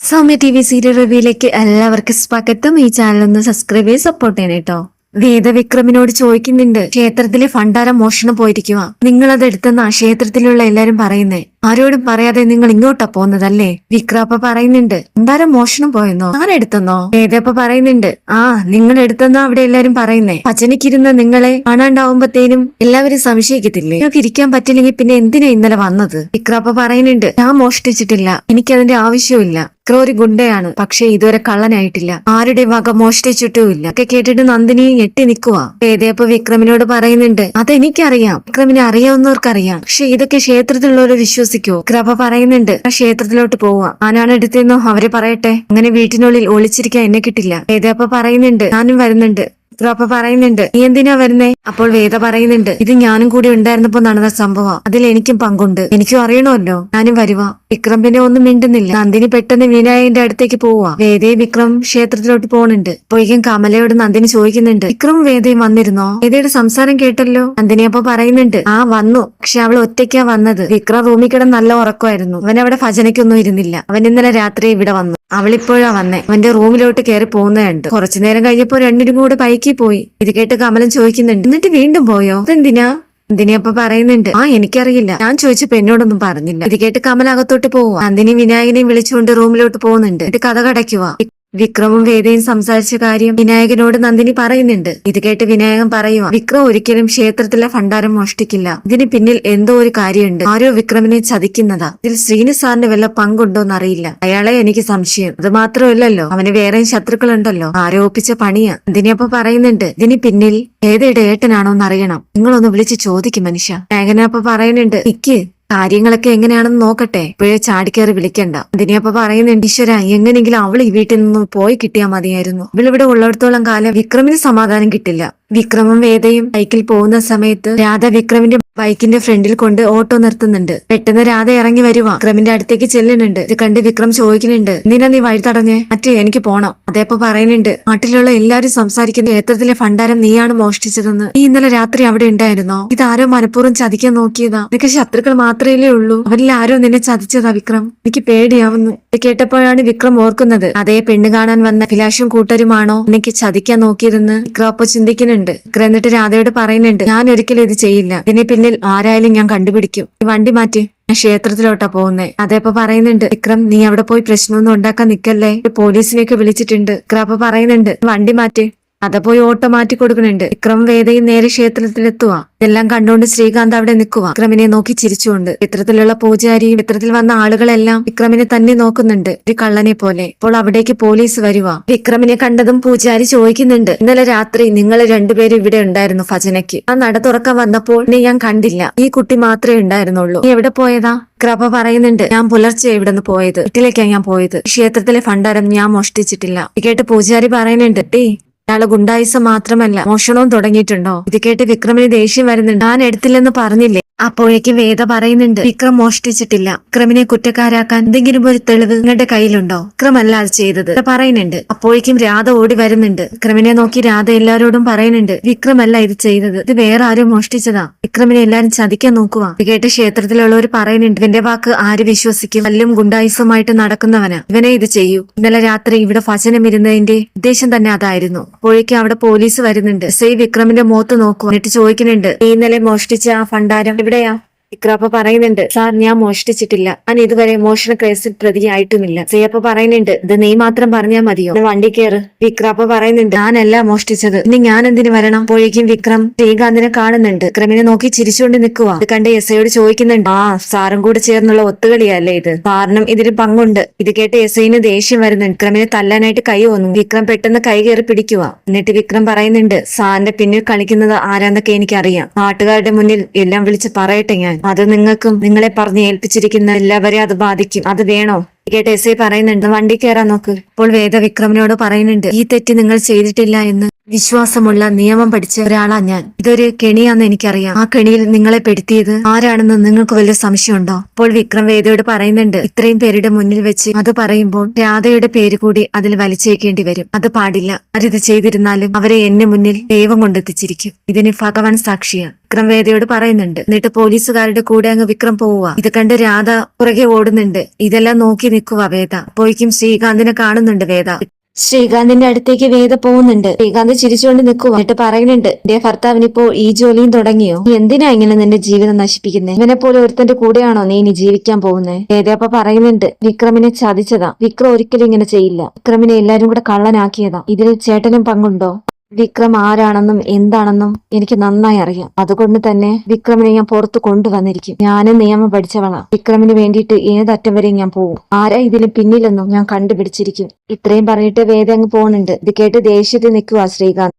Soumya T V serial റിവ്യൂയിലേക്ക് എല്ലാവർക്കും സ്വാഗതം. ഈ ചാനൽ ഒന്ന് സബ്സ്ക്രൈബ് ചെയ്ത് സപ്പോർട്ട് ചെയ്യണം കേട്ടോ വേദവിക്രമിനോട് ചോദിക്കുന്നുണ്ട് ക്ഷേത്രത്തിലെ ഫണ്ടാരം മോഷണം പോയിരിക്കുക നിങ്ങൾ അത് എടുത്തെന്നാ ക്ഷേത്രത്തിലുള്ള എല്ലാരും പറയുന്നേ. ആരോടും പറയാതെ നിങ്ങൾ ഇങ്ങോട്ടാ പോന്നതല്ലേ? വിക്രാപ്പ പറയുന്നുണ്ട് ഫണ്ടാരം മോഷണം പോയെന്നോ? ഞാൻ എടുത്തെന്നോ? വേദപ്പ പറയുന്നുണ്ട് ആ നിങ്ങൾ എടുത്തെന്നോ അവിടെ എല്ലാരും പറയുന്നേ. പച്ചനിക്കിരുന്ന നിങ്ങളെ കാണാണ്ടാവുമ്പത്തേനും എല്ലാവരും സംശയിക്കത്തില്ലേ? നിങ്ങൾക്ക് ഇരിക്കാൻ പറ്റില്ലെങ്കിൽ പിന്നെ എന്തിനാ ഇന്നലെ വന്നത്? വിക്രാപ്പ പറയുന്നുണ്ട് ഞാൻ മോഷ്ടിച്ചിട്ടില്ല എനിക്കതിന്റെ ആവശ്യമില്ല വിക്രം ഒരു ഗുണ്ടയാണ്. പക്ഷെ ഇതുവരെ കള്ളനായിട്ടില്ല. ആരുടെ വക മോഷ്ടിച്ചിട്ടുമില്ല ഒക്കെ കേട്ടിട്ട് നന്ദിനി ഞെട്ടി നിൽക്കുക ഏതേപ്പോ വിക്രമിനോട് പറയുന്നുണ്ട്. അതെനിക്കറിയാം. വിക്രമിനെ അറിയാവുന്നവർക്കറിയാം. പക്ഷെ ഇതൊക്കെ ക്ഷേത്രത്തിലുള്ളവർ വിശ്വസിക്കോ? വിക്രപ്പ പറയുന്നുണ്ട്. "ആ ക്ഷേത്രത്തിലോട്ട് പോവാ. ആനാണ് എടുത്തെന്നോ അവർ പറയട്ടെ? അങ്ങനെ വീട്ടിനുള്ളിൽ ഒളിച്ചിരിക്കാൻ എന്നെ കിട്ടില്ല. ഏതേപ്പോ പറയുന്നുണ്ട്. ഞാനും വരുന്നുണ്ട്. വിക്രപ്പ പറയുന്നുണ്ട്. നീ എന്തിനാ വരുന്നേ? അപ്പോൾ വേദ പറയുന്നുണ്ട്. ഇത് ഞാനും കൂടി ഉണ്ടായിരുന്നപ്പോ നടന്ന സംഭവം. അതിൽ എനിക്കും പങ്കുണ്ട്. എനിക്കും അറിയണമല്ലോ. ഞാനും വരുവാ. വിക്രം പിന്നെ ഒന്നും മിണ്ടുന്നില്ല. നന്ദിനി പെട്ടെന്ന് വിനായകന്റെ അടുത്തേക്ക് പോവാ. വേദയും വിക്രം ക്ഷേത്രത്തിലോട്ട് പോണുണ്ട് അപ്പോഴേക്കും കമലയോട് നന്ദിനി ചോദിക്കുന്നുണ്ട്. വിക്രം വേദയും വന്നിരുന്നോ? വേദയുടെ സംസാരം കേട്ടല്ലോ. നന്ദിനി അപ്പൊ പറയുന്നുണ്ട്. ആ വന്നു. പക്ഷെ അവൾ ഒറ്റയ്ക്കാ വന്നത്. വിക്രം റൂമിൽ കിടന്ന് നല്ല ഉറക്കമായിരുന്നു. അവൻ അവിടെ ഭജനയ്ക്കൊന്നും ഇരുന്നില്ല. അവൻ ഇന്നലെ രാത്രി ഇവിടെ വന്നു. അവളിപ്പോഴാ വന്നേ. അവന്റെ റൂമിലോട്ട് കയറി പോകുന്നതുണ്ട് കുറച്ചു നേരം കഴിഞ്ഞപ്പോ രണ്ടിനും കൂടെ ബൈക്കിൽ പോയി. ഇത് കേട്ട് കമലൻ ചോദിക്കുന്നുണ്ട് എന്നിട്ട് വീണ്ടും പോയോ? അതെന്തിനാ? നന്ദിനി അപ്പൊ പറയുന്നുണ്ട്. ആ എനിക്കറിയില്ല. ഞാൻ ചോദിച്ചപ്പോ എന്നോടൊന്നും പറഞ്ഞില്ല. ഇത് കേട്ട് കമൽ അകത്തോട്ട് പോവാ നന്ദിനി വിനായകനെയും വിളിച്ചുകൊണ്ട് റൂമിലോട്ട് പോകുന്നുണ്ട്. എന്നിട്ട് കഥ കടയ്ക്കുക വിക്രമും വേദയും സംസാരിച്ച കാര്യം വിനായകനോട് നന്ദിനി പറയുന്നുണ്ട്. ഇത് കേട്ട് വിനായകൻ പറയുക വിക്രം ഒരിക്കലും ക്ഷേത്രത്തിലെ ഭണ്ഡാരം മോഷ്ടിക്കില്ല. ഇതിന് പിന്നിൽ എന്തോ ഒരു കാര്യമുണ്ട്. ആരോ വിക്രമിനെ ചതിക്കുന്നതാ. ഇതിൽ ശ്രീനി സാറിന് വല്ല പങ്കുണ്ടോന്ന് അറിയില്ല അയാളെ എനിക്ക് സംശയം. അത് മാത്രമല്ലല്ലോ അവന് വേറെയും ശത്രുക്കളുണ്ടല്ലോ. ആരോപിച്ച പണിയാ. ഇതിനെയപ്പോ പറയുന്നുണ്ട് ഇതിന് പിന്നിൽ ഏതയുടെ ഏട്ടനാണോന്ന് അറിയണം നിങ്ങളൊന്ന് വിളിച്ച് ചോദിക്കും മനുഷ്യ. വിനായകനപ്പൊ പറയുന്നുണ്ട് നിക്ക് കാര്യങ്ങളൊക്കെ എങ്ങനെയാണെന്ന് നോക്കട്ടെ. ഇപ്പോഴേ ചാടിക്കേറി വിളിക്കണ്ട. അതിനെയപ്പോ പറയുന്നുണ്ട് ഈശ്വര എങ്ങനെയെങ്കിലും അവൾ ഈ വീട്ടിൽ നിന്ന് പോയി കിട്ടിയാൽ മതിയായിരുന്നു. ഇവളിവിടെ ഉള്ളിടത്തോളം കാലം വിക്രമിന് സമാധാനം കിട്ടില്ല. വിക്രമും വേദയും ബൈക്കിൽ പോകുന്ന സമയത്ത് രാധ വിക്രമിന്റെ ബൈക്കിന്റെ ഫ്രണ്ടിൽ കൊണ്ട് ഓട്ടോ നിർത്തുന്നുണ്ട്. പെട്ടെന്ന് രാധ ഇറങ്ങി വരുവാ. വിക്രമിന്റെ അടുത്തേക്ക് ചെല്ലുന്നുണ്ട്. ഇത് കണ്ട് വിക്രം ചോദിക്കുന്നുണ്ട് എന്തിനാ നീ വഴി തടഞ്ഞേ? മറ്റേ എനിക്ക് പോണം. അതേപ്പോ പറയുന്നുണ്ട് നാട്ടിലുള്ള എല്ലാരും സംസാരിക്കുന്ന ക്ഷേത്രത്തിലെ ഭണ്ഡാരം നീയാണ് മോഷ്ടിച്ചതെന്ന്. നീ ഇന്നലെ രാത്രി അവിടെ ഉണ്ടായിരുന്നോ? ഇതാരോ മനഃപൂർവം ചതിക്കാൻ നോക്കിയതാ. നിനക്ക് ശത്രുക്കൾ മാത്രമേ ഉള്ളൂ. അവരിൽ ആരോ നിന്നെ ചതിച്ചതാ വിക്രം. എനിക്ക് പേടിയാവുന്നു. ഇത് കേട്ടപ്പോഴാണ് വിക്രം ഓർക്കുന്നത് അതേ പെണ്ണ് കാണാൻ വന്ന അഭിലാഷും കൂട്ടരുമാണോ? എനിക്ക് ചതിക്കാൻ നോക്കിയതെന്ന്? വിക്രം അപ്പൊ ചിന്തിക്കുന്നുണ്ട് വിക്രം എന്നിട്ട് രാധയോട് പറയുന്നുണ്ട് ഞാൻ ഒരിക്കലും ഇത് ചെയ്യില്ല. ഇതിന് പിന്നിൽ ആരായാലും ഞാൻ കണ്ടുപിടിക്കും. വണ്ടി മാറ്റി. ഞാൻ ക്ഷേത്രത്തിലോട്ടാ പോകുന്നേ. അതേപ്പോ പറയുന്നുണ്ട് വിക്രം നീ അവിടെ പോയി പ്രശ്നമൊന്നും ഉണ്ടാക്കാൻ നിക്കല്ലേ? പോലീസിനെയൊക്കെ വിളിച്ചിട്ടുണ്ട്. വിക്രം അപ്പൊ പറയുന്നുണ്ട് വണ്ടി മാറ്റി. അത പോയി ഓട്ടോ മാറ്റി കൊടുക്കുന്നുണ്ട് വിക്രം വേദയും നേരെ ക്ഷേത്രത്തിലെത്തുക ഇതെല്ലാം കണ്ടുകൊണ്ട് ശ്രീകാന്ത് അവിടെ നിൽക്കുക വിക്രമിനെ നോക്കി ചിരിച്ചുകൊണ്ട്. ചിത്രത്തിലുള്ള പൂജാരിയും ചിത്രത്തിൽ വന്ന ആളുകളെല്ലാം വിക്രമിനെ തന്നെ നോക്കുന്നുണ്ട്. ഒരു കള്ളനെ പോലെ. ഇപ്പോൾ അവിടേക്ക് പോലീസ് വരുക വിക്രമിനെ കണ്ടതും പൂജാരി ചോദിക്കുന്നുണ്ട്. ഇന്നലെ രാത്രി നിങ്ങൾ രണ്ടുപേരും ഇവിടെ ഉണ്ടായിരുന്നു ഭജനയ്ക്ക്. ആ നട തുറക്കാൻ വന്നപ്പോൾ നീ ഞാൻ കണ്ടില്ല. ഈ കുട്ടി മാത്രമേ ഉണ്ടായിരുന്നുള്ളൂ. നീ എവിടെ പോയതാ? കൃപ പറയുന്നുണ്ട്. ഞാൻ പുലർച്ചെ ഇവിടെ നിന്ന് പോയത്. വീട്ടിലേക്കാണ് ഞാൻ പോയത്. ക്ഷേത്രത്തിലെ ഫണ്ടാരം ഞാൻ മോഷ്ടിച്ചിട്ടില്ല. കേട്ട് പൂജാരി പറയുന്നുണ്ട്. ടീ ഇയാൾ ഗുണ്ടായുസം മാത്രമല്ല മോഷണവും തുടങ്ങിയിട്ടുണ്ടോ? ഇത് കേട്ട് വിക്രമിന് ദേഷ്യം വരുന്നുണ്ട്. ഞാൻ എടുത്തില്ലെന്ന് പറഞ്ഞില്ലേ? അപ്പോഴേക്കും വേദ പറയുന്നുണ്ട് വിക്രം മോഷ്ടിച്ചിട്ടില്ല. വിക്രമിനെ കുറ്റക്കാരാക്കാൻ എന്തെങ്കിലും ഒരു തെളിവ് നിങ്ങളുടെ കയ്യിലുണ്ടോ? വിക്രമല്ല അത് ചെയ്തത്. പറയുന്നുണ്ട് അപ്പോഴേക്കും രാധ ഓടി വരുന്നുണ്ട്. വിക്രമിനെ നോക്കി രാധ എല്ലാവരോടും പറയുന്നുണ്ട് വിക്രമല്ല ഇത് ചെയ്തത്. ഇത് വേറെ ആരും മോഷ്ടിച്ചതാ. വിക്രമിനെ എല്ലാരും ചതിക്കാൻ നോക്കുക കേട്ട് ക്ഷേത്രത്തിലുള്ളവർ പറയുന്നുണ്ട് ഇവന്റെ വാക്ക് ആര് വിശ്വസിക്കും? വല്ലും ഗുണ്ടായുസമായിട്ട് നടക്കുന്നവനാ. ഇവനെ ഇത് ചെയ്യൂ. ഇന്നലെ രാത്രി ഇവിടെ ഭജനം ഇരുന്നതിന്റെ ഉദ്ദേശം തന്നെ അതായിരുന്നു. അപ്പോഴേക്കും അവിടെ പോലീസ് വരുന്നുണ്ട്. സൈ വിക്രമിന്റെ മോത്ത് നോക്കുക എന്നിട്ട് ചോദിക്കുന്നുണ്ട് "നീ ഇന്നലെ മോഷ്ടിച്ച ആ ഭണ്ഡാരം എവിടെയാ? വിക്രാപ്പ പറയുന്നുണ്ട് സാർ ഞാൻ മോഷ്ടിച്ചിട്ടില്ല. ഞാൻ ഇതുവരെ മോഷണ കേസിൽ പ്രതിയായിട്ടുമില്ല. സിയപ്പ പറയുന്നുണ്ട് ഇത് നീ മാത്രം പറഞ്ഞാൽ മതിയോ? വണ്ടി കയറ് വിക്രാപ്പ പറയുന്നുണ്ട് ഞാനല്ല മോഷ്ടിച്ചത്. ഇനി ഞാൻ എന്തിനു വരണം? അപ്പോഴേക്കും വിക്രം ശ്രീകാന്തിനെ കാണുന്നുണ്ട്. ക്രമിനെ നോക്കി ചിരിച്ചുകൊണ്ട് നിൽക്കുക ഇത് കണ്ട് എസ് ഐയോട് ചോദിക്കുന്നുണ്ട് ആ സാറും കൂടെ ചേർന്നുള്ള ഒത്തുകളിയല്ലേ ഇത്? സാറിനും ഇതിന് പങ്കുണ്ട്. ഇത് കേട്ട് എസ് ഐന് ദേഷ്യം വരുന്നുണ്ട്. ക്രമിനെ തല്ലാനായിട്ട് കൈ വന്നു വിക്രം പെട്ടെന്ന് കൈ കയറി പിടിക്കുക എന്നിട്ട് വിക്രം പറയുന്നുണ്ട് സാറിന്റെ പിന്നിൽ കളിക്കുന്നത് ആരാന്നൊക്കെ എനിക്കറിയാം. നാട്ടുകാരുടെ മുന്നിൽ എല്ലാം വിളിച്ച് പറയട്ടെ ഞാൻ. അത് നിങ്ങൾക്കും നിങ്ങളെ പറഞ്ഞ് ഏൽപ്പിച്ചിരിക്കുന്ന എല്ലാവരെയും അത് ബാധിക്കും. അത് വേണോ? കേട്ട് എസ് ഐ പറയുന്നുണ്ട്. വണ്ടി കയറാൻ നോക്ക്. ഇപ്പോൾ വേദ വിക്രമിനോട് പറയുന്നുണ്ട് ഈ തെറ്റ് നിങ്ങൾ ചെയ്തിട്ടില്ല എന്ന്. വിശ്വാസമുള്ള നിയമം പഠിച്ച ഒരാളാ ഞാൻ. ഇതൊരു കെണിയാന്ന് എനിക്കറിയാം. ആ കെണിയിൽ നിങ്ങളെ പെടുത്തിയത് ആരാണെന്ന് നിങ്ങൾക്ക് വലിയ സംശയമുണ്ടോ? അപ്പോൾ വിക്രം വേദയോട് പറയുന്നുണ്ട് ഇത്രയും പേരുടെ മുന്നിൽ വെച്ച് അത് പറയുമ്പോൾ രാധയുടെ പേര് കൂടി അതിൽ വലിച്ചേക്കേണ്ടി വരും. അത് പാടില്ല. ആരിത് ചെയ്തിരുന്നാലും അവരെ എന്നെ മുന്നിൽ ദൈവം കൊണ്ടെത്തിച്ചിരിക്കും. ഇതിന് ഭഗവാൻ സാക്ഷിയാണ്. വിക്രം വേദയോട് പറയുന്നുണ്ട് എന്നിട്ട് പോലീസുകാരുടെ കൂടെ അങ്ങ് വിക്രം പോവുക. ഇത് കണ്ട് രാധ പുറകെ ഓടുന്നുണ്ട്. ഇതെല്ലാം നോക്കി നിൽക്കുക വേദ. പോയിക്കും ശ്രീകാന്തിനെ കാണുന്നുണ്ട് വേദ. ശ്രീകാന്തിന്റെ അടുത്തേക്ക് വേദ പോകുന്നുണ്ട്. ശ്രീകാന്ത് ചിരിച്ചുകൊണ്ട് നിൽക്കുക എന്നിട്ട് പറയുന്നുണ്ട് എന്റെ ഭർത്താവിന് ഇപ്പോ ഈ ജോലിയും തുടങ്ങിയോ? നീ എന്തിനാ ഇങ്ങനെ നിന്റെ ജീവിതം നശിപ്പിക്കുന്നത് ഇവനെ പോലെ ഒരുത്തന്റെ കൂടെയാണോ നീ ഇനി ജീവിക്കാൻ പോകുന്നത് വേദയപ്പ പറയുന്നുണ്ട് വിക്രമിനെ ചതിച്ചതാ. വിക്രം ഒരിക്കലും ഇങ്ങനെ ചെയ്യില്ല. വിക്രമിനെ എല്ലാരും കൂടെ കള്ളനാക്കിയതാ. ഇതിൽ ചേട്ടനും പങ്കുണ്ടോ? വിക്രം ആരാണെന്നും എന്താണെന്നും എനിക്ക് നന്നായി അറിയാം. അതുകൊണ്ട് തന്നെ വിക്രമിനെ ഞാൻ പുറത്തു കൊണ്ടുവന്നിരിക്കും. ഞാനും നിയമം പഠിച്ചവളാ. വിക്രമിന് വേണ്ടിയിട്ട് ഏതറ്റം വരെ ഞാൻ പോകും ആരാ ഇതിന് പിന്നിലെന്നും ഞാൻ കണ്ടുപിടിച്ചിരിക്കും. ഇത്രയും പറഞ്ഞിട്ട് വേദ അങ്ങ് പോകുന്നുണ്ട്. ഇത് കേട്ട് ദേഷ്യത്തിൽ നിൽക്കുക ശ്രീകാന്ത്.